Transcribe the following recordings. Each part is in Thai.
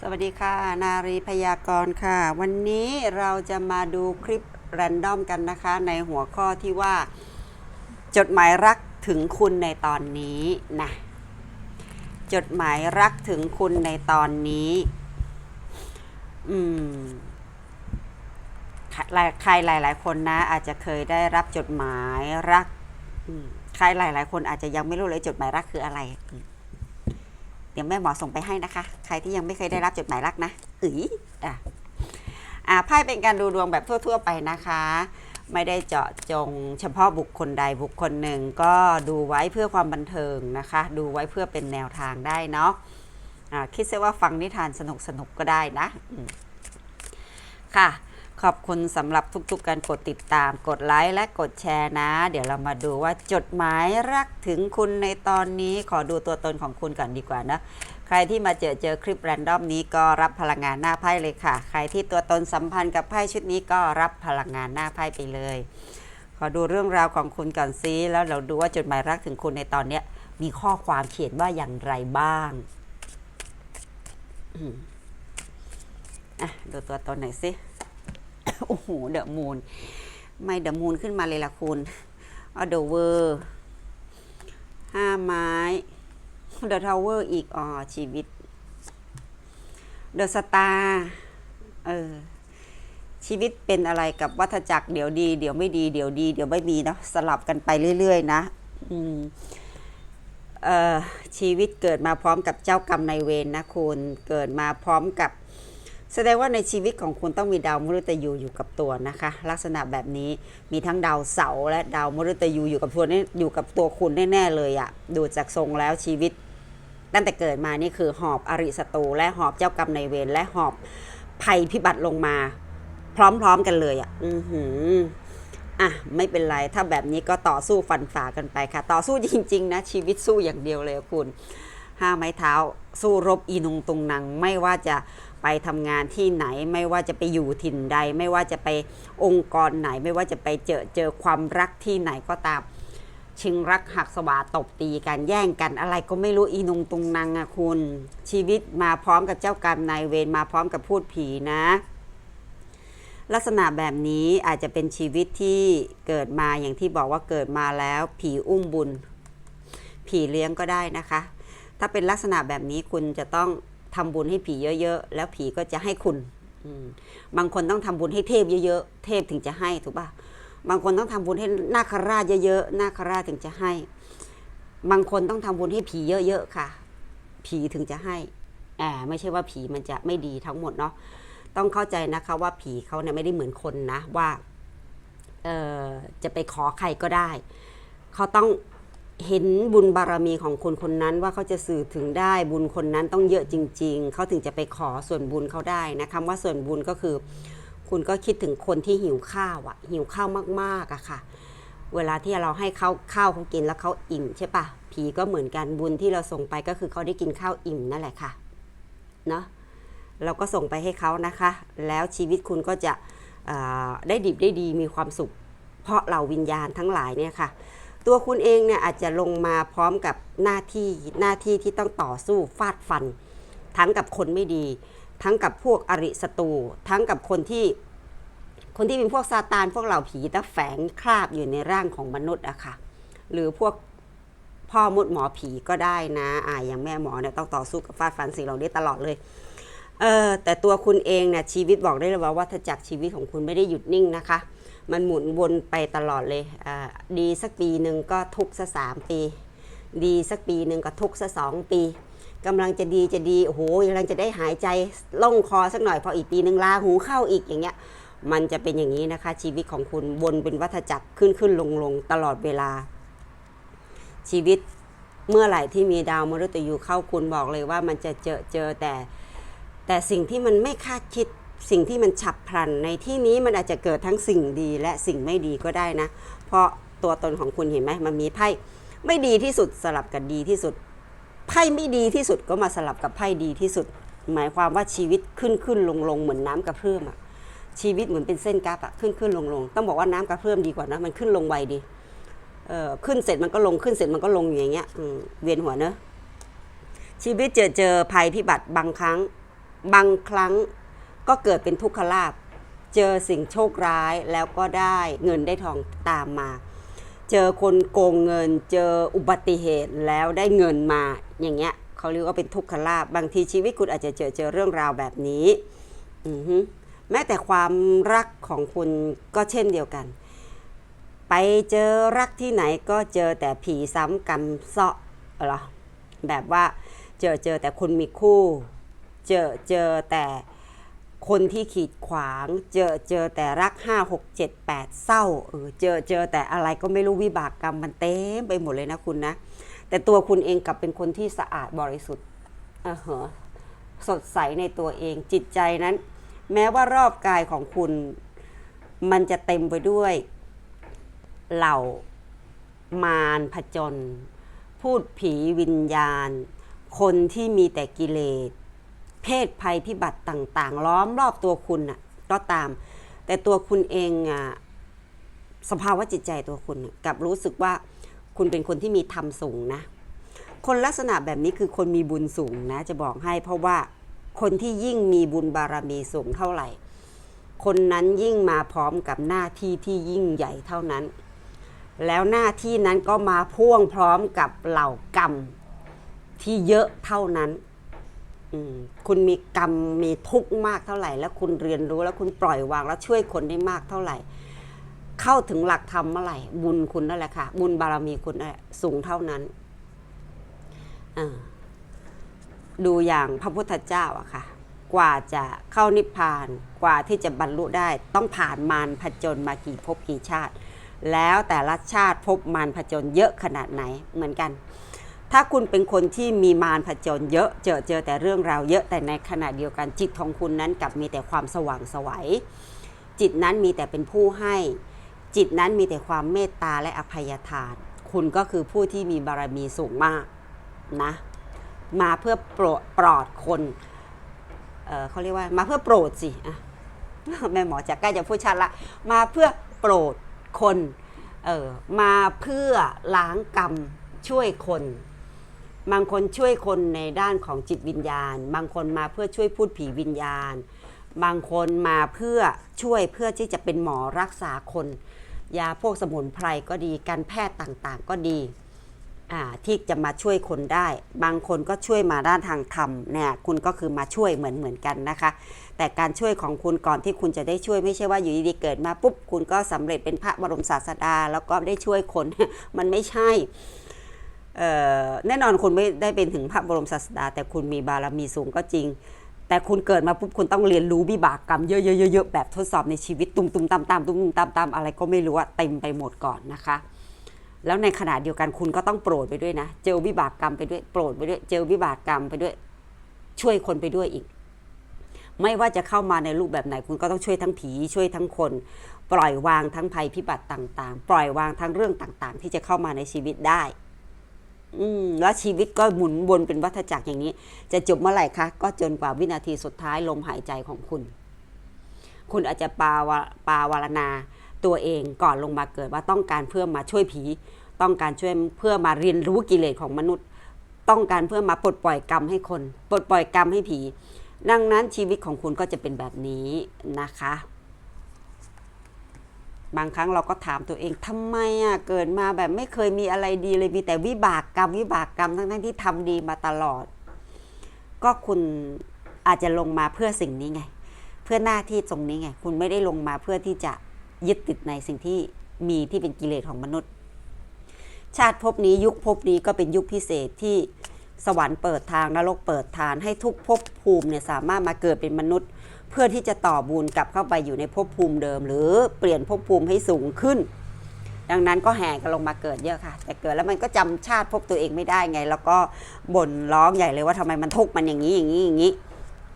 สวัสดีค่ะ นารีพยากรณ์ค่ะ วันนี้เราจะมาดูคลิปแรนดอมกันนะคะ ในหัวข้อที่ว่า จดหมายรักถึงคุณในตอนนี้นะจดหมายรักถึงคุณในตอนนี้ อืมหลายใครหลาย ๆ คนนะ อาจจะเคยได้รับจดหมายรักใครหลาย ๆ คนอาจจะยังไม่รู้เลยจดหมายรักคืออะไร เดี๋ยวแม่หมอส่งไปให้นะคะ ใครที่ยังไม่เคยได้รับจดหมายรักนะอืออะอ่าไพ่เป็นการดูดวงแบบทั่ว ๆ ไปนะคะ ไม่ได้เจาะจงเฉพาะบุคคลใดบุคคลหนึ่ง ก็ดูไว้เพื่อความบันเทิงนะคะ ดูไว้เพื่อเป็นแนวทางได้เนาะอ่าคิดซะว่าฟังนิทานสนุกๆก็ได้นะค่ะ ขอบคุณสำหรับทุกๆการกดติดตาม กดไลค์และกดแชร์นะ เดี๋ยวเรามาดูว่าจดหมายรักถึงคุณในตอนนี้ขอดูตัวตนของคุณก่อนดีกว่านะ ใครที่มาเจอเจอคลิปแรนดอมนี้ก็รับพลังงานหน้าไพ่เลยค่ะ ใครที่ตัวตนสัมพันธ์กับไพ่ชุดนี้ก็รับพลังงานหน้าไพ่ไปเลย ขอดูเรื่องราวของคุณก่อนซิแล้วเราดูว่าจดหมายรักถึงคุณในตอนนี้มีข้อความเขียนว่าอย่างไรบ้างอะดูตัวตนหน่อยสิ โอ้โห เดอะมูนไม่เดอะมูนขึ้นมาเลยล่ะคุณเอเดอะเวอร์ห้าไม้เดอะทาวเวอร์อีก อ๋อ ชีวิต เดอะสตาร์เออ ชีวิตเป็นอะไรกับวัฏจักรเดี๋ยวดี เดี๋ยวไม่ดี เดี๋ยวดี เดี๋ยวไม่มีเนาะสลับกันไปเรื่อย ๆ นะ อืมเออชีวิตเกิดมาพร้อมกับเจ้ากรรมนายเวรนะคุณ เกิดมาพร้อมกับ แสดงว่าในชีวิตของคุณต้องมีดาวมฤตยูอยู่กับตัวนะคะ ลักษณะแบบนี้มีทั้งดาวเสาร์และดาวมฤตยูอยู่กับตัวนี่อยู่กับตัวคุณแน่ๆเลยอะดูจากทรงแล้วชีวิต ตั้งแต่เกิดมานี่คือหอบอริสตูและหอบเจ้ากรรมนายเวรและหอบภัยพิบัติลงมา พร้อมๆกันเลยอะอือหืออะไม่เป็นไรถ้าแบบนี้ก็ต่อสู้ฟันฝ่ากันไปค่ะ ต่อสู้จริงๆนะชีวิตสู้อย่างเดียวเลยคุณห้าไม้เท้า สู้รบอีนุงตุงนังไม่ว่าจะ ไปทำงานที่ไหน ไม่ว่าจะไปอยู่ถิ่นใด ไม่ว่าจะไปองค์กรไหน ไม่ว่าจะไปเจอเจอความรักที่ไหนก็ตาม ชิงรักหักสวาตบตีกันแย่งกันอะไรก็ไม่รู้อีนงตุงนังอะคุณ ชีวิตมาพร้อมกับเจ้ากรรมนายเวรมาพร้อมกับพูดผีนะลักษณะแบบนี้อาจจะเป็นชีวิตที่เกิดมาอย่างที่บอกว่าเกิดมาแล้วผีอุ้มบุญ ผีเลี้ยงก็ได้นะคะ ถ้าเป็นลักษณะแบบนี้คุณจะต้อง ทำบุญให้ผีเยอะๆ แล้วผีก็จะให้คุณอบางคนต้องทำบุญให้เทพเยอะๆ เทพถึงจะให้ถูกป่ะ บางคนต้องทำบุญให้นาคราชเยอะๆ นาคราชถึงจะให้ บางคนต้องทำบุญให้ผีเยอะๆ ค่ะ ผีถึงจะให้อ่าไม่ใช่ว่าผีมันจะไม่ดีทั้งหมดเนาะ ต้องเข้าใจนะคะว่าผีเขาเนี่ยไม่ได้เหมือนคนนะว่า เออจะไปขอใครก็ได้ เขาต้อง เห็นบุญบารมีของคนคนนั้นว่าเขาจะสื่อถึงได้บุญคนนั้นต้องเยอะจริง ๆ เขาถึงจะไปขอส่วนบุญเขาได้นะคำว่าส่วนบุญก็คือ คุณก็คิดถึงคนที่หิวข้าวอะหิวข้าวมากๆอะค่ะ เวลาที่เราให้เขาข้าวเขากินแล้วเขาอิ่มใช่ปะผีก็เหมือนกันบุญที่เราส่งไปก็คือเขาได้กินข้าวอิ่มนั่นแหละค่ะเนาะเราก็ส่งไปให้เขานะคะ แล้วชีวิตคุณก็จะได้ดิบได้ดีมีความสุข เพราะเราวิญญาณทั้งหลายเนี่ยค่ะ ตัวคุณเองเนี่ยอาจจะลงมาพร้อมกับหน้าที่หน้าที่ที่ต้องต่อสู้ฟาดฟัน ทั้งกับคนไม่ดี ทั้งกับพวกอริสตูทั้งกับคนที่ คนที่เป็นพวกซาตานพวกเหล่าผีตะแฝงคราบอยู่ในร่างของมนุษย์อะค่ะหรือพวกพ่อมดหมอผีก็ได้นะอ่าอย่างแม่หมอเนี่ยต้องต่อสู้กับฟาดฟันสิ่งเหล่านี้ตลอดเลยเออแต่ตัวคุณเองเนี่ยชีวิตบอกได้เลยว่าวัฏจักรชีวิตของคุณไม่ได้หยุดนิ่งนะคะ มันหมุนวนไปตลอดเลยดีสักปีหนึ่งก็ทุกสักสามปี ดีสักปีหนึ่งก็ทุกสักสองปีกำลังจะดีจะดีโอ้โหกำลังจะได้หายใจล่องคอสักหน่อยพออีกปีหนึ่งลาหูเข้าอีกอย่างเงี้ยมันจะเป็นอย่างนี้นะคะ ชีวิตของคุณวนเป็นวัฏจักรขึ้นขึ้นลงลงตลอดเวลา ชีวิตเมื่อไหร่ที่มีดาวมฤตยูเข้าคุณบอกเลยว่ามันจะเจอเจอแต่ แต่สิ่งที่มันไม่คาดคิด สิ่งที่มันฉับพลัน ในที่นี้มันอาจจะเกิดทั้งสิ่งดีและสิ่งไม่ดีก็ได้นะ เพราะตัวตนของคุณเห็นไหมมันมีไพ่ไม่ดีที่สุดสลับกับดีที่สุด ไพ่ไม่ดีที่สุดก็มาสลับกับไพ่ดีที่สุด หมายความว่าชีวิตขึ้นขึ้นลงลงเหมือนน้ำกระเพื่อมอะชีวิตเหมือนเป็นเส้นกราฟอะขึ้นขึ้นลงลงต้องบอกว่าน้ำกระเพื่อมดีกว่านะมันขึ้นลงไวดีเออขึ้นเสร็จมันก็ลงขึ้นเสร็จมันก็ลงอย่างเงี้ยเวียนหัวเนอะชีวิตเจอเจอภัยพิบัติบางครั้ง บางครั้ง ก็เกิดเป็นทุกขลาภเจอสิ่งโชคร้ายแล้วก็ได้เงินได้ทองตามมา เจอคนโกงเงิน เจออุบัติเหตุแล้วได้เงินมาอย่างเงี้ยเขาเรียกว่าเป็นทุกขลาภบางทีชีวิตคุณอาจจะเจอเจอเรื่องราวแบบนี้อือฮึแม้แต่ความรักของคุณก็เช่นเดียวกัน ไปเจอรักที่ไหนก็เจอแต่ผีซ้ำกรรมเซาะหรอแบบว่าเจอเจอแต่คนมีคู่ เจอเจอแต่ คนที่ขีดขวาง เจอเจอแต่รัก 5 6 7 8 เศร้าเออเจอเจอแต่อะไรก็ไม่รู้วิบากกรรมมันเต็มไปหมดเลยนะคุณนะ แต่ตัวคุณเองกลับเป็นคนที่สะอาดบริสุทธิ์อ่าเหรอสดใสในตัวเองจิตใจนั้น แม้ว่ารอบกายของคุณ มันจะเต็มไปด้วย เหล่ามารผจญพูดผีวิญญาณ คนที่มีแต่กิเลส เพศภัยพิบัติต่าง ๆ ล้อมรอบตัวคุณน่ะก็ตาม แต่ตัวคุณเองอะสภาวะจิตใจตัวคุณกับรู้สึกว่าคุณเป็นคนที่มีธรรมสูงนะ คนลักษณะแบบนี้คือคนมีบุญสูงนะจะบอกให้เพราะว่าคนที่ยิ่งมีบุญบารมีสูงเท่าไหร่ คนนั้นยิ่งมาพร้อมกับหน้าที่ที่ยิ่งใหญ่เท่านั้น แล้วหน้าที่นั้นก็มาพ่วงพร้อมกับเหล่ากรรมที่เยอะเท่านั้น คุณมีกรรมมีทุกข์มากเท่าไหร่ แล้วคุณเรียนรู้แล้วคุณปล่อยวางแล้วช่วยคนได้มากเท่าไหร่ เข้าถึงหลักธรรมเมื่อไหร่ บุญคุณนั่นแหละค่ะ บุญบารมีคุณสูงเท่านั้นดูอย่างพระพุทธเจ้าอะค่ะ กว่าจะเข้านิพพานกว่าที่จะบรรลุได้ ต้องผ่านมารผจญมากี่ภพกี่ชาติ แล้วแต่ละชาติพบมารผจญเยอะขนาดไหนเหมือนกัน ถ้าคุณเป็นคนที่มีมารผจญเยอะ เจอเจอแต่เรื่องราวเยอะแต่ในขณะเดียวกันจิตของคุณนั้นกลับมีแต่ความสว่างไสวัยจิตนั้นมีแต่เป็นผู้ให้ จิตนั้นมีแต่ความเมตตาและอภัยทาน คุณก็คือผู้ที่มีบารมีสูงมากนะมาเพื่อโปรดปลอดคนเเขาเรียกว่ามาเพื่อโปรดสิแม่หมอจะใกล้จะพูดชัดละมาเพื่อโปรดคนมาเพื่อล้างกรรมช่วยคน บางคนช่วยคนในด้านของจิตวิญญาณ บางคนมาเพื่อช่วยพูดผีวิญญาณ บางคนมาเพื่อช่วยเพื่อที่จะเป็นหมอรักษาคน ยาพวกสมุนไพรก็ดีการแพทย์ต่างๆก็ดีที่จะมาช่วยคนได้ บางคนก็ช่วยมาด้านทางธรรมเนี่ยคุณก็คือมาช่วยเหมือนเหมือนกันนะคะ แต่การช่วยของคุณก่อนที่คุณจะได้ช่วยไม่ใช่ว่าอยู่ดีๆเกิดมาปุ๊บคุณก็สำเร็จเป็นพระบรมศาสดา แล้วก็ได้ช่วยคนมันไม่ใช่ แน่นอนคุณไม่ได้เป็นถึงพระบรมศาสดา แต่คุณมีบารมีสูงก็จริง แต่คุณเกิดมาปุ๊บคุณต้องเรียนรู้วิบากกรรมเยอะๆๆแบบทดสอบในชีวิตตุมๆตามๆตุมๆตามๆอะไรก็ไม่รู้อะเต็มไปหมดก่อนนะคะ แล้วในขณะเดียวกันคุณก็ต้องโปรดไปด้วยนะ เจอวิบากกรรมไปด้วยโปรดไปด้วยเจอวิบากกรรมไปด้วยช่วยคนไปด้วยอีก ไม่ว่าจะเข้ามาในรูปแบบไหน คุณก็ต้องช่วยทั้งผีช่วยทั้งคน ปล่อยวางทั้งภัยพิบัติต่างๆ ปล่อยวางทั้งเรื่องต่างๆ ที่จะเข้ามาในชีวิตได้ อืมแล้วชีวิตก็หมุนวนเป็นวัฏจักรอย่างนี้ จะจบเมื่อไหร่คะก็จนกว่าวินาทีสุดท้ายลมหายใจของคุณ คุณอาจจะปาวาปาวารณาตัวเองก่อนลงมาเกิดว่าต้องการเพื่อมาช่วยผี ต้องการช่วยเพื่อมาเรียนรู้กิเลสของมนุษย์ ต้องการเพื่อมาปลดปล่อยกรรมให้คน ปลดปล่อยกรรมให้ผี ดังนั้นชีวิตของคุณก็จะเป็นแบบนี้นะคะ บางครั้งเราก็ถามตัวเองทำไมอะเกิดมาแบบไม่เคยมีอะไรดีเลยมีแต่วิบากกรรม วิบากกรรมทั้งที่ทำดีมาตลอด ก็คุณอาจจะลงมาเพื่อสิ่งนี้ไง เพื่อหน้าที่ตรงนี้ไง คุณไม่ได้ลงมาเพื่อที่จะยึดติดในสิ่งที่มีที่เป็นกิเลสของมนุษย์ ชาติภพนี้ยุคภพนี้ก็เป็นยุคพิเศษที่สวรรค์เปิดทางนรกเปิดทางให้ทุกภพภูมิเนี่ยสามารถมาเกิดเป็นมนุษย์ เพื่อที่จะต่อบุญกลับเข้าไปอยู่ในภพภูมิเดิม หรือเปลี่ยนภพภูมิให้สูงขึ้น ดังนั้นก็แห่กันลงมาเกิดเยอะค่ะ แต่เกิดแล้วมันก็จำชาติภพตัวเองไม่ได้ไง แล้วก็บ่นร้องใหญ่เลยว่าทำไมมันทุกข์มันอย่างนี้อย่างนี้อย่างนี้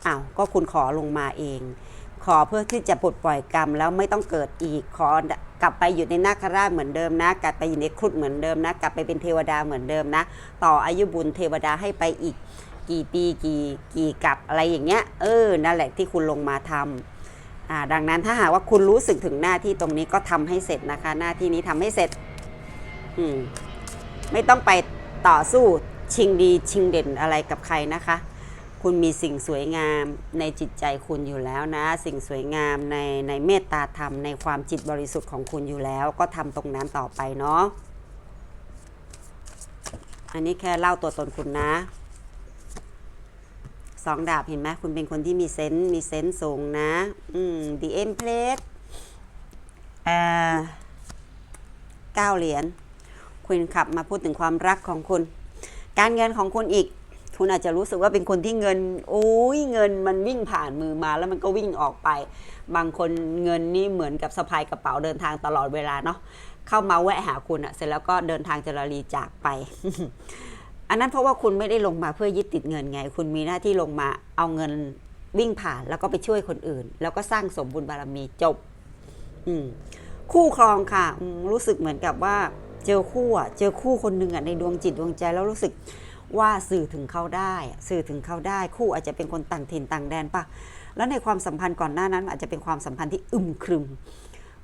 อ้าวก็คุณขอลงมาเอง ขอเพื่อที่จะปลดปล่อยกรรมแล้วไม่ต้องเกิดอีกขอกลับไปอยู่ในนาคราชเหมือนเดิมนะ กลับไปอยู่ในครุฑเหมือนเดิมนะ กลับไปเป็นเทวดาเหมือนเดิมนะ ต่ออายุบุญเทวดาให้ไปอีก กี่ปีกี่กี่กับอะไรอย่างเงี้ย เออ นั่นแหละที่คุณลงมาทำอ่าดังนั้นถ้าหากว่าคุณรู้สึกถึงหน้าที่ตรงนี้ก็ทำให้เสร็จนะคะ หน้าที่นี้ทำให้เสร็จอืมไม่ต้องไปต่อสู้ชิงดีชิงเด่นอะไรกับใครนะคะ คุณมีสิ่งสวยงามในจิตใจคุณอยู่แล้วนะ สิ่งสวยงามในในเมตตาธรรมในความจิตบริสุทธิ์ของคุณอยู่แล้ว ก็ทำตรงนั้นต่อไปเนาะอันนี้แค่เล่าตัวตนคุณนะ สองดาบเห็นไหมคุณเป็นคนที่มีเซนส์มีเซนส์สูงนะ อืม the empress อ่าเก้าเหรียญคุณขับมาพูดถึงความรักของคุณ การเงินของคุณอีก คุณอาจจะรู้สึกว่าเป็นคนที่เงิน โอ้ยเงินมันวิ่งผ่านมือมาแล้วมันก็วิ่งออกไป บางคนเงินนี่เหมือนกับสะพายกระเป๋าเดินทางตลอดเวลาเนาะเข้ามาแวะหาคุณอะเสร็จแล้วก็เดินทางจะลาลีจากไป อันนั้นเพราะว่าคุณไม่ได้ลงมาเพื่อยึดติดเงินไง คุณมีหน้าที่ลงมาเอาเงินวิ่งผ่านแล้วก็ไปช่วยคนอื่น แล้วก็สร้างสมบุญบารมีจบ อืมคู่ครองค่ะ รู้สึกเหมือนกับว่า เจอคู่อะเจอคู่คนหนึ่งอะในดวงจิตดวงใจแล้วรู้สึกว่าสื่อถึงเขาได้ สื่อถึงเขาได้ คู่อาจจะเป็นคนต่างถิ่นต่างแดนปะแล้วในความสัมพันธ์ก่อนหน้านั้น อาจจะเป็นความสัมพันธ์ที่อึมครึม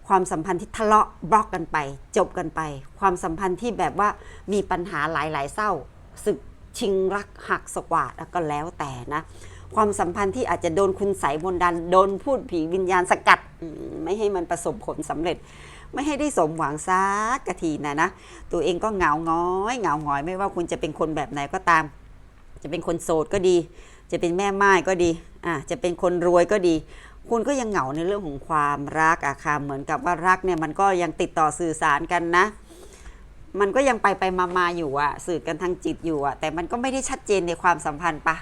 ความสัมพันธ์ที่ทะเลาะบล็อกกันไป จบกันไป ความสัมพันธ์ที่แบบว่ามีปัญหาหลายๆเศร้า ศึกชิงรักหักสกวาดก็แล้วแต่นะ ความสัมพันธ์ที่อาจจะโดนคุณใสยมนดัน โดนพูดผีวิญญาณสกัด ไม่ให้มันประสบผลสำเร็จ ไม่ให้ได้สมหวังสักกะทีนะนะ ตัวเองก็เหงาง้อยเหงาหงอยไม่ว่าคุณจะเป็นคนแบบไหนก็ตาม จะเป็นคนโสดก็ดี จะเป็นแม่ไม้ก็ดีอะจะเป็นคนรวยก็ดีคุณก็ยังเหงาในเรื่องของความรักอะค่ะเหมือนกับว่ารักเนี่ยมันก็ยังติดต่อสื่อสารกันนะ มันก็ยังไปไปมามาอยู่อะสื่อกันทางจิตอยู่อะแต่มันก็ไม่ได้ชัดเจนในความสัมพันธ์ปะ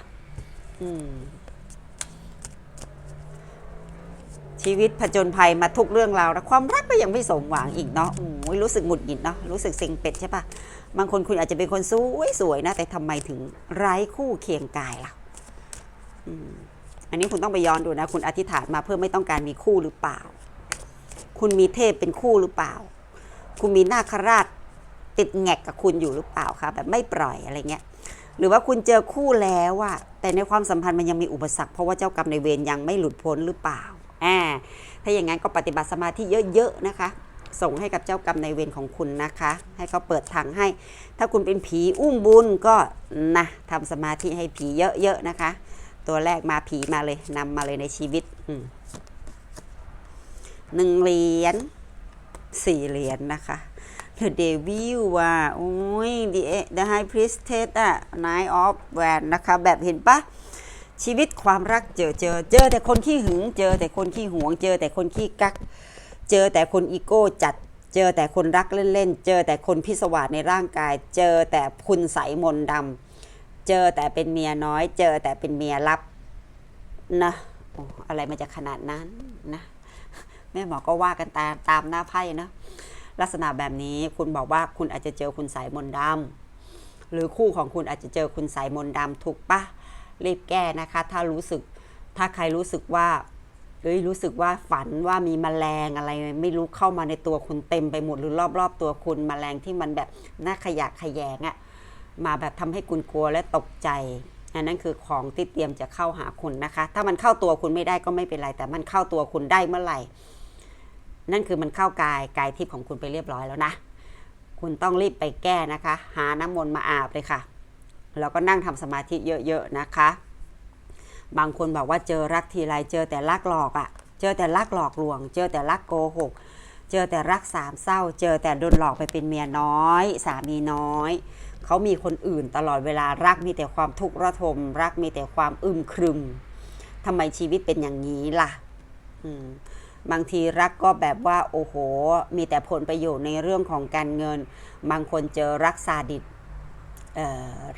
ชีวิตผจญภัยมาทุกเรื่องราวแล้วความรักก็ยังไม่สมหวังอีกเนาะโอ้ยรู้สึกหงุดหงิดเนาะรู้สึกเซ็งเป็ดใช่ปะบางคนคุณอาจจะเป็นคนสวยสวยๆนะ แต่ทำไมถึงไร้คู่เคียงกายล่ะอันนี้คุณต้องไปย้อนดูนะ คุณอธิษฐานมาเพื่อไม่ต้องการมีคู่หรือเปล่า คุณมีเทพเป็นคู่หรือเปล่า คุณมีนาคราช ติดแงกกับคุณอยู่หรือเปล่าคะแบบไม่ปล่อยอะไรเงี้ยหรือว่าคุณเจอคู่แล้วอะแต่ในความสัมพันธ์มันยังมีอุปสรรคเพราะว่าเจ้ากรรมในเวรยังไม่หลุดพ้นหรือเปล่าอ่าถ้าอย่างนั้นก็ปฏิบัติสมาธิเยอะๆนะคะ ส่งให้กับเจ้ากรรมในเวรของคุณนะคะ ให้เขาเปิดทางให้ ถ้าคุณเป็นผีอุ้มบุญก็นะทำสมาธิให้ผีเยอะๆนะคะ ตัวแรกมาผีมาเลยนำมาเลยในชีวิตหนึ่งเหรียญสี่เหรียญนะคะ The Devil ว่า โอ้ย The The High Priestess อะ Nine of w a n นะคะ แบบเห็นปะชีวิตความรักเจอเจอ เจอแต่คนขี้หึง เจอแต่คนขี้หวง เจอแต่คนขี้กัก เจอแต่คนอีโก้จัด เจอแต่คนรักเล่นๆ เจอแต่คนพิศวาสในร่างกาย เจอแต่คุณใสมนดำ เจอแต่เป็นเมียน้อย เจอแต่เป็นเมียลับนะอะไรมันจะขนาดนั้นนะแม่หมอก็ว่ากันตามตามหน้าไพ่เนะ ลักษณะแบบนี้คุณบอกว่าคุณอาจจะเจอคุณสายมนดำหรือคู่ของคุณอาจจะเจอคุณสายมนดำถูกปะรีบแก้นะคะ ถ้ารู้สึกถ้าใครรู้สึกว่าเอ้ยรู้สึกว่าฝันว่ามีแมลงอะไรไม่รู้เข้ามาในตัวคุณเต็มไปหมดหรือรอบๆตัวคุณแมลงที่มันแบบน่าขยะขยงอะมาแบบทำให้คุณกลัวและตกใจอันนั้นคือของที่เตรียมจะเข้าหาคุณนะคะ ถ้ามันเข้าตัวคุณไม่ได้ก็ไม่เป็นไร แต่มันเข้าตัวคุณได้เมื่อไหร่ นั่นคือมันเข้ากายกายทิพย์ของคุณไปเรียบร้อยแล้วนะ คุณต้องรีบไปแก้นะคะ หาน้ำมนต์มาอาบเลยค่ะ แล้วก็นั่งทำสมาธิเยอะๆนะคะ บางคนบอกว่าเจอรักทีไรเจอแต่ลักหลอกอะ่ะ เจอแต่ลักหลอกลวง เจอแต่ลักโกหก เจอแต่รักสามเศร้า เจอแต่โดนหลอกไปเป็นเมียน้อย สามีน้อยเขามีคนอื่นตลอดเวลารักมีแต่ความทุกข์ระทม รักมีแต่ความอึมครึมทำไมชีวิตเป็นอย่างนี้ล่ะ อืม บางทีรักก็แบบว่าโอ้โห มีแต่ผลประโยชน์ในเรื่องของการเงิน บางคนเจอรักซาดิส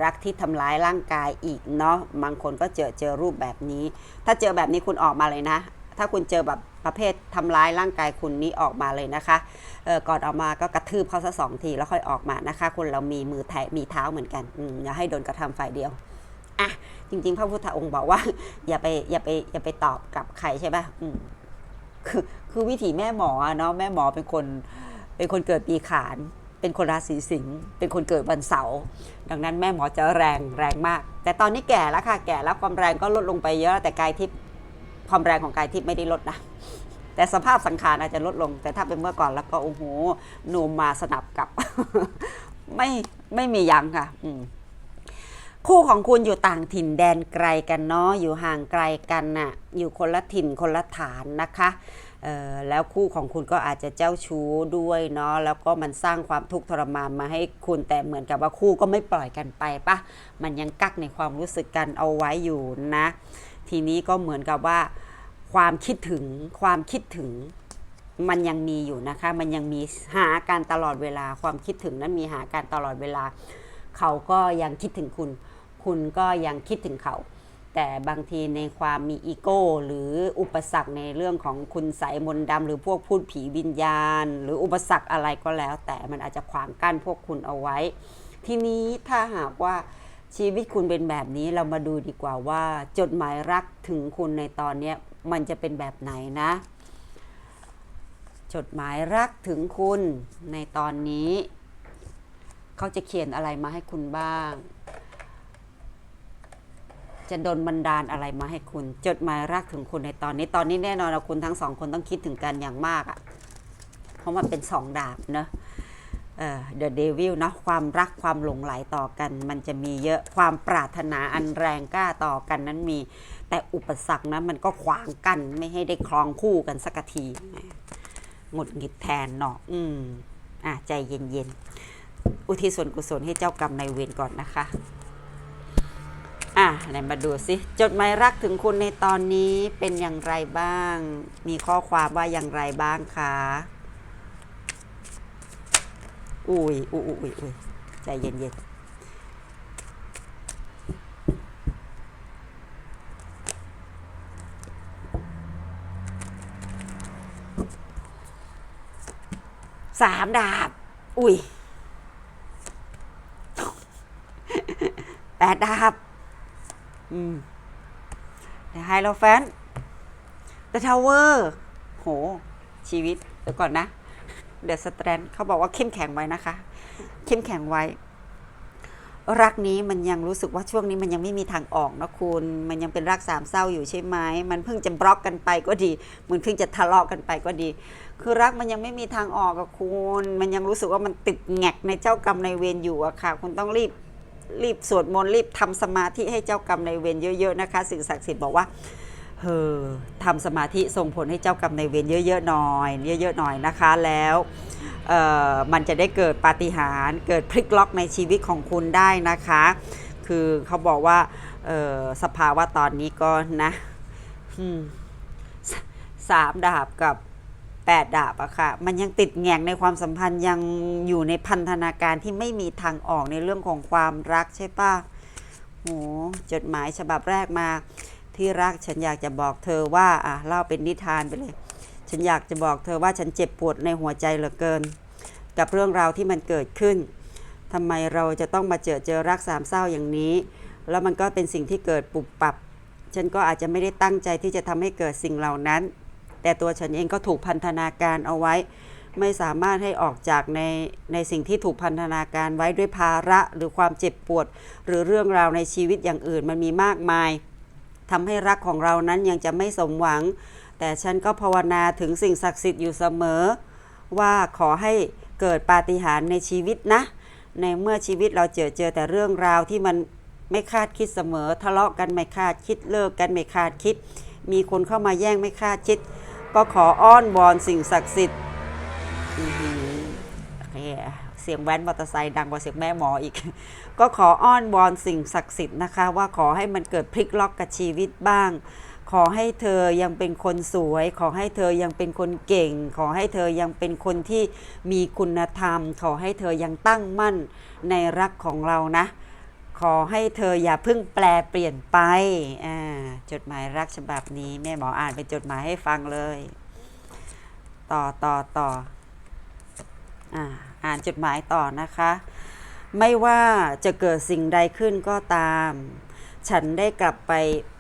รักที่ทำร้ายร่างกายอีกเนาะบางคนก็เจอเจอรูปแบบนี้ ถ้าเจอแบบนี้คุณออกมาเลยนะ ถ้าคุณเจอแบบประเภททำร้ายร่างกายคุณนี้ออกมาเลยนะคะก่อนออกมาก็กระทืบเขาสักสองทีแล้วค่อยออกมานะคะ คนเรามีมือแทะมีเท้าเหมือนกันอย่าให้โดนกระทำฝ่ายเดียวอะจริง ๆ พระพุทธองค์บอกว่า อย่าไปอย่าไปอย่าไปตอบกับใครใช่ปะอืม คือคือวิถีแม่หมอเนาะแม่หมอเป็นคนเป็นคนเกิดปีขาน เป็นคนราศีสิงห์เป็นคนเกิดวันเสาร์ดังนั้นแม่หมอจะแรงแรงมาก แต่ตอนนี้แก่แล้วค่ะแก่แล้วความแรงก็ลดลงไปเยอะแต่กายทิพย์ความแรงของกายทิพย์ไม่ได้ลดนะแต่สภาพสังขารอาจจะลดลง แต่ถ้าเป็นเมื่อก่อนแล้วก็โอ้โหหนูมมาสนับกับ ไม่ไม่มียังค่ะ อืม คู่ของคุณอยู่ต่างถิ่นแดนไกลกันเนาะอยู่ห่างไกลกันน่ะอยู่คนละถิ่นคนละฐานนะคะเออแล้วคู่ของคุณก็อาจจะเจ้าชู้ด้วยเนาะแล้วก็มันสร้างความทุกข์ทรมานมาให้คุณแต่เหมือนกับว่าคู่ก็ไม่ปล่อยกันไปปะมันยังกักในความรู้สึกกันเอาไว้อยู่นะ ทีนี้ก็เหมือนกับว่า ความคิดถึงความคิดถึงมันยังมีอยู่นะคะ มันยังมีหาการตลอดเวลา ความคิดถึงนั้นมีหาการตลอดเวลา เขาก็ยังคิดถึงคุณ คุณก็ยังคิดถึงเขา แต่บางทีในความมีอีโก้ หรืออุปสรรคในเรื่องของคุณใสยมนดำหรือพวกพูดผีวิญญาณ หรืออุปสรรคอะไรก็แล้ว แต่มันอาจจะขวางกั้นพวกคุณเอาไว้ ทีนี้ถ้าหากว่าชีวิตคุณเป็นแบบนี้เรามาดูดีกว่าว่า จดหมายรักถึงคุณในตอนนี้มันจะเป็นแบบไหนนะ จดหมายรักถึงคุณในตอนนี้ เขาจะเขียนอะไรมาให้คุณบ้าง จะโดนบันดาลอะไรมาให้คุณ จดหมายรักถึงคุณในตอนนี้ตอนนี้แน่นอนว่าคุณทั้งสองคนต้องคิดถึงกันอย่างมากอะ่ะ เพราะมันเป็นสองดาบเนอะเอ่อ The Devil เนะความรักความหลงไหลต่อกัน มันจะมีเยอะความปรารถนาอันแรงกล้าต่อกันนั้นมี แต่อุปสรรคนะมันก็ขวางกันไม่ให้ได้ครองคู่กันสักทีหงุดหงิดแทนเนาะอืมอะใจเย็นๆ อุทิศส่วนกุศลให้เจ้ากรรมนายเวรก่อนนะคะ ไหนมาดูสิจดหมายรักถึงคุณในตอนนี้เป็นอย่างไรบ้าง มีข้อความว่าอย่างไรบ้างคะอุ้ยอุ้ยอุ้ยอุ้ยอุ้ยใจเย็นๆสามดาบ อุ้ยแปดดาบืมไฮโลแฟน The Tower โห ชีวิต เดี๋ยวก่อนนะ เดอะสแตนเขาบอกว่าเข้มแข็งไว้นะคะ เข้มแข็งไว้ รักนี้มันยังรู้สึกว่าช่วงนี้มันยังไม่มีทางออกนะคุณ มันยังเป็นรักสามเศร้าอยู่ใช่ไหม มันเพิ่งจะบล็อกกันไปก็ดีมันเพิ่งจะทะเลาะกันไปก็ดี คือรักมันยังไม่มีทางออกกับคุณ มันยังรู้สึกว่ามันติดแงกในเจ้ากรรมในเวรอยู่อะค่ะ คุณต้องรีบ รีบสวดมนต์รีบทำสมาธิให้เจ้ากรรมในายเวรเยอะๆนะคะสิ่งศักดิ์สิทธิ์บอกว่าเฮอทำสมาธิส่งผลให้เจ้ากรรมในายเวรเยอะๆหน่อยเยอะๆหน่อยนะคะแล้วเอ่อมันจะได้เกิดปาฏิหาริย์เกิดพลิกล็อกในชีวิตของคุณได้นะคะ คือเขาบอกว่าสภาวะตอนนี้ก็นะสามดาบกับ แปดดาบอะค่ะ มันยังติดแงงในความสัมพันธ์ยังอยู่ในพันธนาการที่ไม่มีทางออกในเรื่องของความรักใช่ปะโหจดหมายฉบับแรกมา ที่รักฉันอยากจะบอกเธอว่าอะเล่าเป็นนิทานไปเลย ฉันอยากจะบอกเธอว่าฉันเจ็บปวดในหัวใจเหลือเกิน กับเรื่องราวที่มันเกิดขึ้นทำไมเราจะต้องมาเจอเจอรักสามเศร้าอย่างนี้ แล้วมันก็เป็นสิ่งที่เกิดปุบปับ ฉันก็อาจจะไม่ได้ตั้งใจที่จะทำให้เกิดสิ่งเหล่านั้น แต่ตัวฉันเองก็ถูกพันธนาการเอาไว้ ไม่สามารถให้ออกจากในในสิ่งที่ถูกพันธนาการไว้ด้วยภาระหรือความเจ็บปวด หรือเรื่องราวในชีวิตอย่างอื่นมันมีมากมายทำให้รักของเรานั้นยังจะไม่สมหวัง แต่ฉันก็ภาวนาถึงสิ่งศักดิ์สิทธิ์อยู่เสมอ ว่าขอให้เกิดปาฏิหาริย์ในชีวิตนะ ในเมื่อชีวิตเราเจอเจอแต่เรื่องราวที่มันไม่คาดคิดเสมอ ทะเลาะกันไม่คาดคิดเลิกกันไม่คาดคิด มีคนเข้ามาแย่งไม่คาดคิด ก็ขออ้อนวอนสิ่งศักดิ์สิทธิ์อื้อหือโอเคเสียงแว้นมอเตอร์ไซค์ดังกว่าเสียงแม่หมออีก ก็ขออ้อนวอนสิ่งศักดิ์สิทธิ์นะคะ ว่าขอให้มันเกิดพลิกล็อกกับชีวิตบ้าง ขอให้เธอยังเป็นคนสวย ขอให้เธอยังเป็นคนเก่ง ขอให้เธอยังเป็นคนที่มีคุณธรรม ขอให้เธอยังตั้งมั่นในรักของเรานะ ขอให้เธออย่าเพิ่งแปลเปลี่ยนไปอ่าจดหมายรักฉบับนี้ แม่หมออ่านเป็นจดหมายให้ฟังเลย ต่อต่อต่ออ่าอ่านจดหมายต่อนะคะ ไม่ว่าจะเกิดสิ่งใดขึ้นก็ตาม ฉันได้กลับไป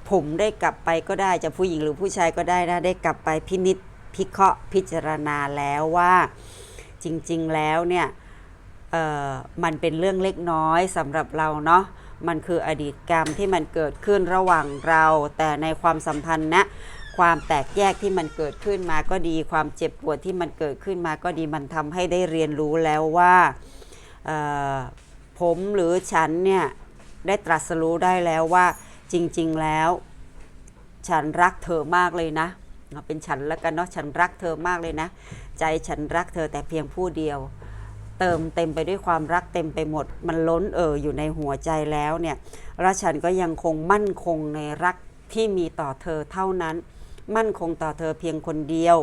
ผมได้กลับไปก็ได้จะผู้หญิงหรือผู้ชายก็ได้นะได้กลับไปพินิษพิเคราะห์พิจารณาแล้วว่า จริง ๆ แล้วเนี่ย มันเป็นเรื่องเล็กน้อยสำหรับเราเนาะมันคืออดีตกรรมที่มันเกิดขึ้นระหว่างเรา แต่ในความสัมพันธ์นะความแตกแยกที่มันเกิดขึ้นมาก็ดี ความเจ็บปวดที่มันเกิดขึ้นมาก็ดีมันทำให้ได้เรียนรู้แล้วว่าผมหรือฉันเนี่ยได้ตรัสรู้ได้แล้วว่าจริง ๆแล้ว ฉันรักเธอมากเลยนะเอาเป็นฉันแล้วกันเนาะฉันรักเธอมากเลยนะ ใจฉันรักเธอแต่เพียงผู้เดียว เติมเต็มไปด้วยความรักเต็มไปหมด มันล้นเอ่ออยู่ในหัวใจแล้วเนี่ยแล้วฉันก็ยังคงมั่นคงในรักที่มีต่อเธอเท่านั้น มั่นคงต่อเธอเพียงคนเดียว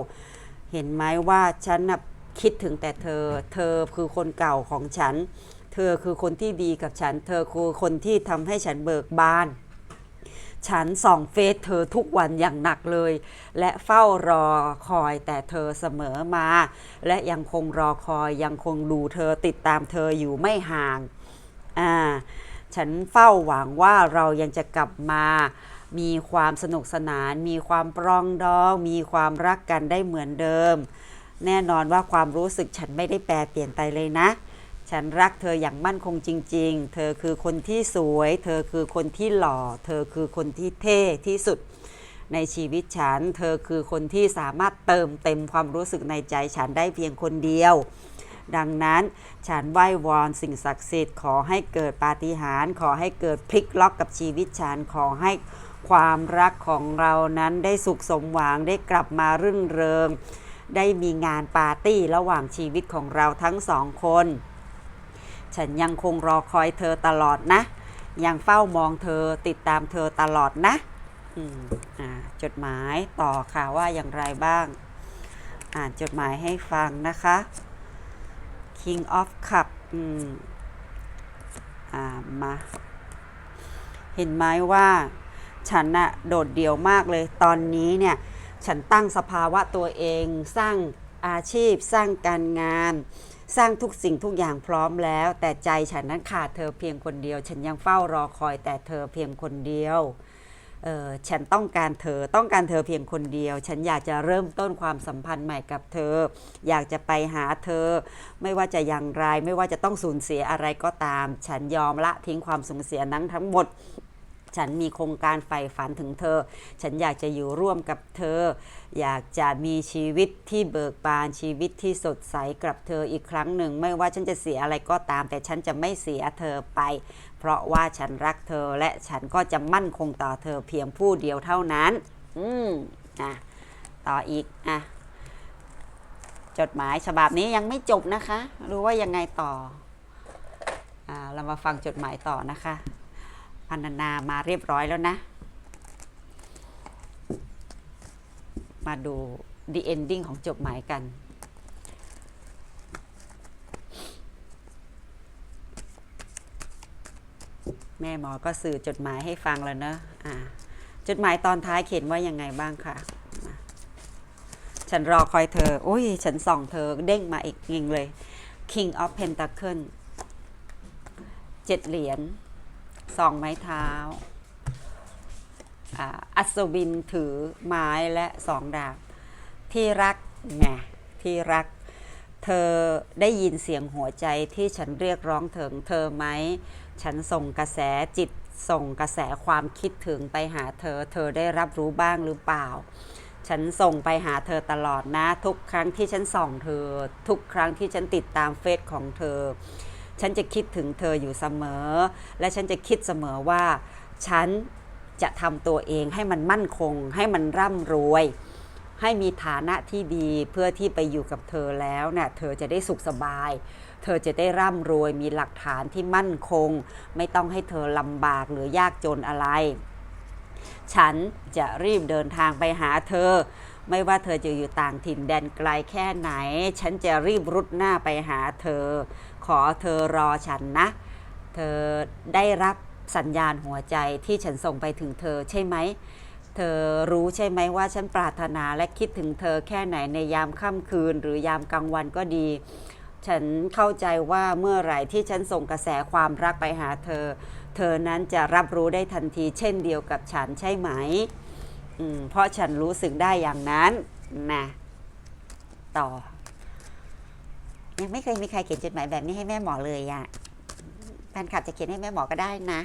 เห็นไหมว่าฉันนะคิดถึงแต่เธอ เธอคือคนเก่าของฉัน เธอคือคนที่ดีกับฉัน เธอคือคนที่ทำให้ฉันเบิกบาน ฉันส่องเฟซเธอทุกวันอย่างหนักเลย และเฝ้ารอคอยแต่เธอเสมอมา และยังคงรอคอยยังคงดูเธอติดตามเธออยู่ไม่ห่างอ่าฉันเฝ้าหวังว่าเรายังจะกลับมามีความสนุกสนาน มีความปรองดอง มีความรักกันได้เหมือนเดิม แน่นอนว่าความรู้สึกฉันไม่ได้แปรเปลี่ยนไปเลยนะ ฉันรักเธออย่างมั่นคงจริง ๆ เธอคือคนที่สวย เธอคือคนที่หล่อ เธอคือคนที่เท่ที่สุด ในชีวิตฉัน เธอคือคนที่สามารถเติมเต็มความรู้สึกในใจฉันได้เพียงคนเดียว ดังนั้นฉันไหว้วอนสิ่งศักดิ์สิทธิ์ขอให้เกิดปาฏิหาริย์ขอให้เกิดพลิกล็อกกับชีวิตฉันขอให้ความรักของเรานั้นได้สุขสมหวังได้กลับมารื่นเริง ได้มีงานปาร์ตี้ระหว่างชีวิตของเราทั้งสองคน ฉันยังคงรอคอยเธอตลอดนะ ยังเฝ้ามองเธอติดตามเธอตลอดนะอืมอ่าจดหมายต่อค่ะว่าอย่างไรบ้าง อ่านจดหมายให้ฟังนะคะ King of Cup อืมอ่ามา เห็นไหมว่าฉันน่ะโดดเดี่ยวมากเลยตอนนี้เนี่ย ฉันตั้งสภาวะตัวเองสร้างอาชีพสร้างการงาน สร้างทุกสิ่งทุกอย่างพร้อมแล้ว แต่ใจฉันนั้นขาดเธอเพียงคนเดียว ฉันยังเฝ้ารอคอยแต่เธอเพียงคนเดียวเออฉันต้องการเธอต้องการเธอเพียงคนเดียว ฉันอยากจะเริ่มต้นความสัมพันธ์ใหม่กับเธอ อยากจะไปหาเธอ ไม่ว่าจะอย่างไรไม่ว่าจะต้องสูญเสียอะไรก็ตาม ฉันยอมละทิ้งความสูญเสียนั้นทั้งหมด ฉันมีโครงการใฝ่ฝันถึงเธอ ฉันอยากจะอยู่ร่วมกับเธอ อยากจะมีชีวิตที่เบิกบานชีวิตที่สดใสกับเธออีกครั้งหนึ่ง ไม่ว่าฉันจะเสียอะไรก็ตาม แต่ฉันจะไม่เสียเธอไป เพราะว่าฉันรักเธอและฉันก็จะมั่นคงต่อเธอเพียงผู้เดียวเท่านั้น อืมอะต่ออีกอะจดหมายฉบับนี้ยังไม่จบนะคะรู้ว่ายังไงต่ออ่าเรามาฟังจดหมายต่อนะคะพันนามาเรียบร้อยแล้วนะ มาดู the ending ของจดหมายกัน แม่หมอก็สื่อจดหมายให้ฟังแล้วเนอะอ่าจดหมายตอนท้ายเขียนว่ายังไงบ้างคะฉันรอคอยเธอ โอ้ย ฉันส่องเธอเด้งมาอีกยิงเลย King of Pentacle เจ็ดเหรียญสองไม้เท้า อัศวินถือไม้และสองดาบ ที่รักไงที่รัก เธอได้ยินเสียงหัวใจที่ฉันเรียกร้องถึงเธอไหม ฉันส่งกระแสจิตส่งกระแสความคิดถึงไปหาเธอ เธอได้รับรู้บ้างหรือเปล่า ฉันส่งไปหาเธอตลอดนะ ทุกครั้งที่ฉันส่องเธอ ทุกครั้งที่ฉันติดตามเฟซของเธอ ฉันจะคิดถึงเธออยู่เสมอ และฉันจะคิดเสมอว่า ฉัน จะทำตัวเองให้มันมั่นคง ให้มันร่ำรวย ให้มีฐานะที่ดีเพื่อที่ไปอยู่กับเธอแล้วเนะ่ยเธอจะได้สุขสบาย เธอจะได้ร่ำรวยมีหลักฐานที่มั่นคง ไม่ต้องให้เธอลำบากหรือยากจนอะไร ฉันจะรีบเดินทางไปหาเธอ ไม่ว่าเธอจะอยู่ต่างถิ่นแดนไกลแค่ไหน ฉันจะรีบรุดหน้าไปหาเธอ ขอเธอรอฉันนะ เธอได้รับ สัญญาณหัวใจที่ฉันส่งไปถึงเธอใช่ไหม เธอรู้ใช่ไหมว่าฉันปรารถนาและคิดถึงเธอแค่ไหนในยามค่ำคืน หรือยามกลางวันก็ดี ฉันเข้าใจว่าเมื่อไหร่ที่ฉันส่งกระแสความรักไปหาเธอ เธอนั้นจะรับรู้ได้ทันที เช่นเดียวกับฉันใช่ไหมมเพราะฉันรู้สึกได้อย่างนั้นนะต่อ ยังไม่เคยมีใครเขียนจดหมายแบบนี้ให้แม่หมอเลยอะ แฟนคลับจะเขียนให้แม่หมอก็ได้นะ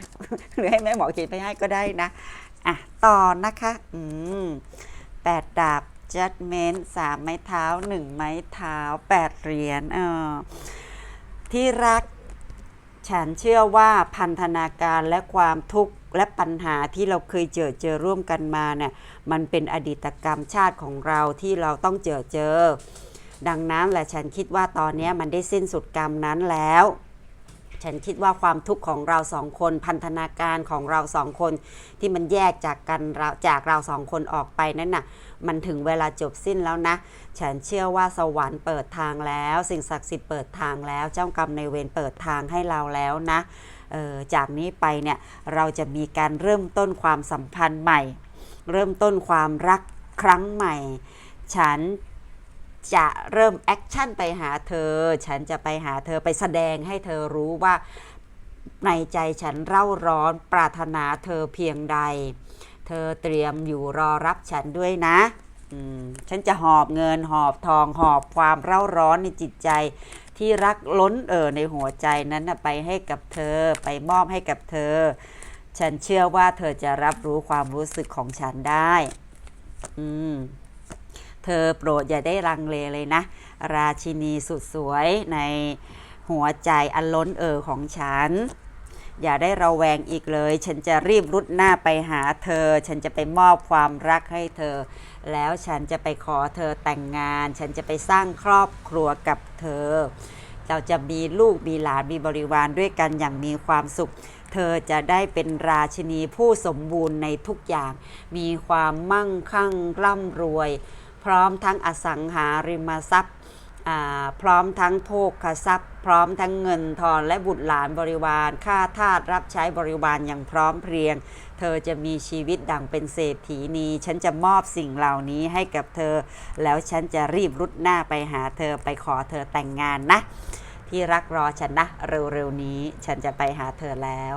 หรือให้แม่หมอเขียนไปให้ก็ได้นะอะต่อนะคะ อืมแปดดาบ judgment สามไม้เท้าหนึ่งไม้เท้าแปดเหรียญเออที่รัก ฉันเชื่อว่าพันธนาการและความทุกข์และปัญหาที่เราเคยเจอเจอร่วมกันมาเนี่ยมันเป็นอดีตกรรมชาติของเราที่เราต้องเจอเจอ ดังนั้นแหละฉันคิดว่าตอนนี้มันได้สิ้นสุดกรรมนั้นแล้ว ฉันคิดว่าความทุกข์ของเราสองคน พันธนาการของเราสองคน ที่มันแยกจากกันเราจากเราสองคนออกไปนั้นน่ะ มันถึงเวลาจบสิ้นแล้วนะ ฉันเชื่อว่าสวรรค์เปิดทางแล้ว สิ่งศักดิ์สิทธิ์เปิดทางแล้ว เจ้ากรรมในเวรเปิดทางให้เราแล้วนะออจากนี้ไปเนี่ยเราจะมีการเริ่มต้นความสัมพันธ์ใหม่ เริ่มต้นความรักครั้งใหม่ ฉัน จะเริ่มแอคชั่นไปหาเธอ ฉันจะไปหาเธอไปแสดงให้เธอรู้ว่าในใจฉันเร่าร้อนปรารถนาเธอเพียงใด เธอเตรียมอยู่รอรับฉันด้วยนะฉันจะหอบเงินหอบทองหอบความเร่าร้อนในจิตใจ ที่รักล้นเอ่อในหัวใจนั้นไปให้กับเธอไปมอบให้กับเธอ ฉันเชื่อว่าเธอจะรับรู้ความรู้สึกของฉันได้ อืม เธอโปรดอย่าได้รังเลเลยนะ ราชินีสุดสวยในหัวใจอันล้นเอ่อของฉัน อย่าได้ระแวงอีกเลย ฉันจะรีบรุดหน้าไปหาเธอ ฉันจะไปมอบความรักให้เธอ แล้วฉันจะไปขอเธอแต่งงาน ฉันจะไปสร้างครอบครัวกับเธอ เราจะมีลูกมีหลานมีบริวารด้วยกันอย่างมีความสุขเธอจะได้เป็นราชินีผู้สมบูรณ์ในทุกอย่าง มีความมั่งคั่งร่ำรวย พร้อมทั้งอสังหาริมทรัพย์พร้อมทั้งโภคทรัพย์ พร้อมทั้งเงินทองและบุตรหลานบริวารข้าทาสรับใช้บริวารอย่างพร้อมเพรียง เธอจะมีชีวิตดังเป็นเศรษฐีนีฉันจะมอบสิ่งเหล่านี้ให้กับเธอ แล้วฉันจะรีบรุดหน้าไปหาเธอไปขอเธอแต่งงานนะ ที่รักรอฉันนะ เร็วๆนี้ฉันจะไปหาเธอแล้ว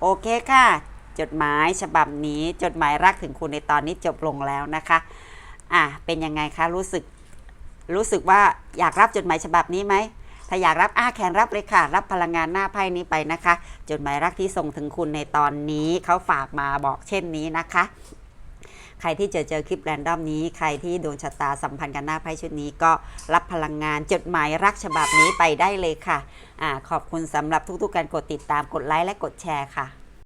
โอเคค่ะ จดหมายฉบับนี้จดหมายรักถึงคุณในตอนนี้จบลงแล้วนะคะ อะเป็นยังไงคะรู้สึกรู้สึกว่าอยากรับจดหมายฉบับนี้ไหมถ้าอยากรับอ้าแขนรับเลยค่ะ รับพลังงานหน้าไพ่นี้ไปนะคะ จดหมายรักที่ส่งถึงคุณในตอนนี้เขาฝากมาบอกเช่นนี้นะคะ ใครที่เจอเจอคลิปแรนดอมนี้ ใครที่ดวงชะตาสัมพันธ์กันหน้าไพ่ชุดนี้ก็รับพลังงานจดหมายรักฉบับนี้ไปได้เลยค่ะอ่าขอบคุณสำหรับทุกๆการกดติดตามกดไลค์และกดแชร์ค่ะ